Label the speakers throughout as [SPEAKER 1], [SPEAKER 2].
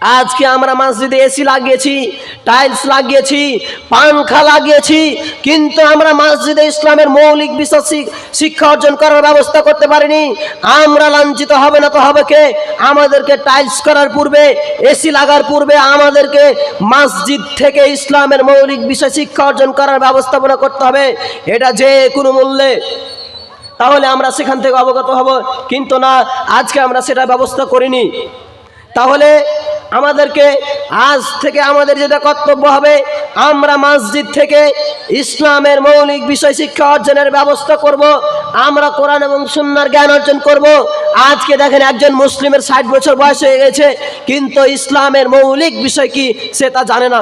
[SPEAKER 1] আজকে আমরা মসজিদে এসি লাগিয়েছি টাইলস লাগিয়েছি, পাংখা লাগিয়েছি, কিন্তু আমরা মসজিদে ইসলামের মৌলিক শিক- শিক্ষা অর্জন করার ব্যবস্থা করতে পারিনি। আমরা লাঞ্ছিত হবে না তো হবে কে? আমাদেরকে টাইলস করার পূর্বে এসি লাগার পূর্বে আমাদেরকে মসজিদ থেকে ইসলামের মৌলিক বিষয় শিক্ষা অর্জন করার ব্যবস্থাপনা করতে হবে। এটা যে কোনো মূল্যে। তাহলে আমরা সেখান থেকে অবগত হব, কিন্তু না, আজকে আমরা সেটা ব্যবস্থা করিনি। তাহলে আমাদেরকে আজ থেকে আমাদের যেটা কর্তব্য হবে, আমরা মসজিদ থেকে ইসলামের মৌলিক বিষয় শিক্ষা অর্জনের ব্যবস্থা করব, আমরা কোরআন এবং সুন্নার জ্ঞান অর্জন করব। আজকে দেখেন একজন মুসলিমের ষাট বছর বয়স হয়ে গেছে, কিন্তু ইসলামের মৌলিক বিষয় কি সে তা জানে না।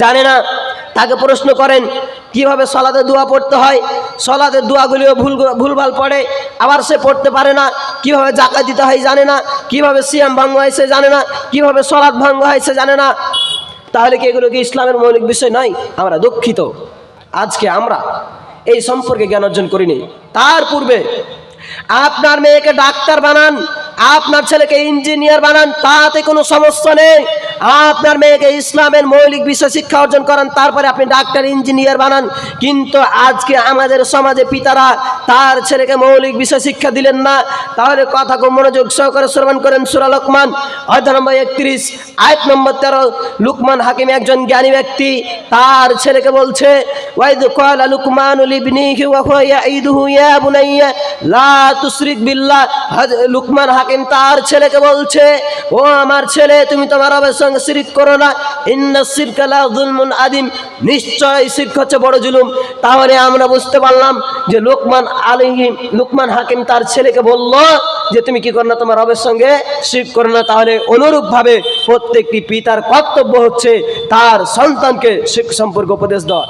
[SPEAKER 1] জানে না। তাকে প্রশ্ন করেন কীভাবে সলাতে দোয়া পড়তে হয়? সলাতে দোয়াগুলিও ভুল ভুলভাল পড়ে, আবার সে পড়তে পারে না। কীভাবে জাকা দিতে হয় জানে না। কীভাবে সিয়াম ভঙ্গ হয় সে জানে না। কীভাবে সলাদ ভঙ্গ হয় সে জানে না। তাহলে কি এগুলো কি ইসলামের মৌলিক বিষয় নয়? আমরা দুঃখিত। আজকে আমরা এই সম্পর্কে জ্ঞান অর্জন করিনি। তার পূর্বে আপনার মেয়েকে ডাক্তার বানান। আপনার ছেলেকে ইঞ্জিনিয়ার বানান, তাতে কোনো সমস্যা নেই। আপনার মেয়েকে ইসলামের মৌলিক বিষয় শিক্ষা অর্জন করান, তারপরে আপনি ডাক্তার, ইঞ্জিনিয়ার বানান। কিন্তু আজকে আমাদের সমাজে পিতারা তার ছেলেকে মৌলিক বিষয় শিক্ষা দিলেন না। তাহলে কথা মনোযোগ সহকারে শ্রবণ করেন সুরা লোকমান। অধ্যায় নম্বর একত্রিশ, আয়ত নম্বর তেরো। লুকমান হাকিম একজন জ্ঞানী ব্যক্তি, তার ছেলেকে বলছে লুকমান লুকমান হাকিম তার ছেলেকে বলছে, ও আমার ছেলে, তুমি তোমার রবের সঙ্গে শিরিক করো না। ইন্না শিরকা লা যুলমুন আদিম। নিশ্চয় শিরক হচ্ছে বড় জুলুম। তাহলে আমরা বুঝতে পারলাম যে লোকমান আলিহিম লুকমান হাকিম তার ছেলেকে বলল যে, তুমি কি করো না তোমার রবের সঙ্গে শিরিক করো না? তাহলে অনুরূপভাবে প্রত্যেকটি পিতার কর্তব্য হচ্ছে তার সন্তানকে শিখ সম্পর্কে উপদেশ দেওয়া।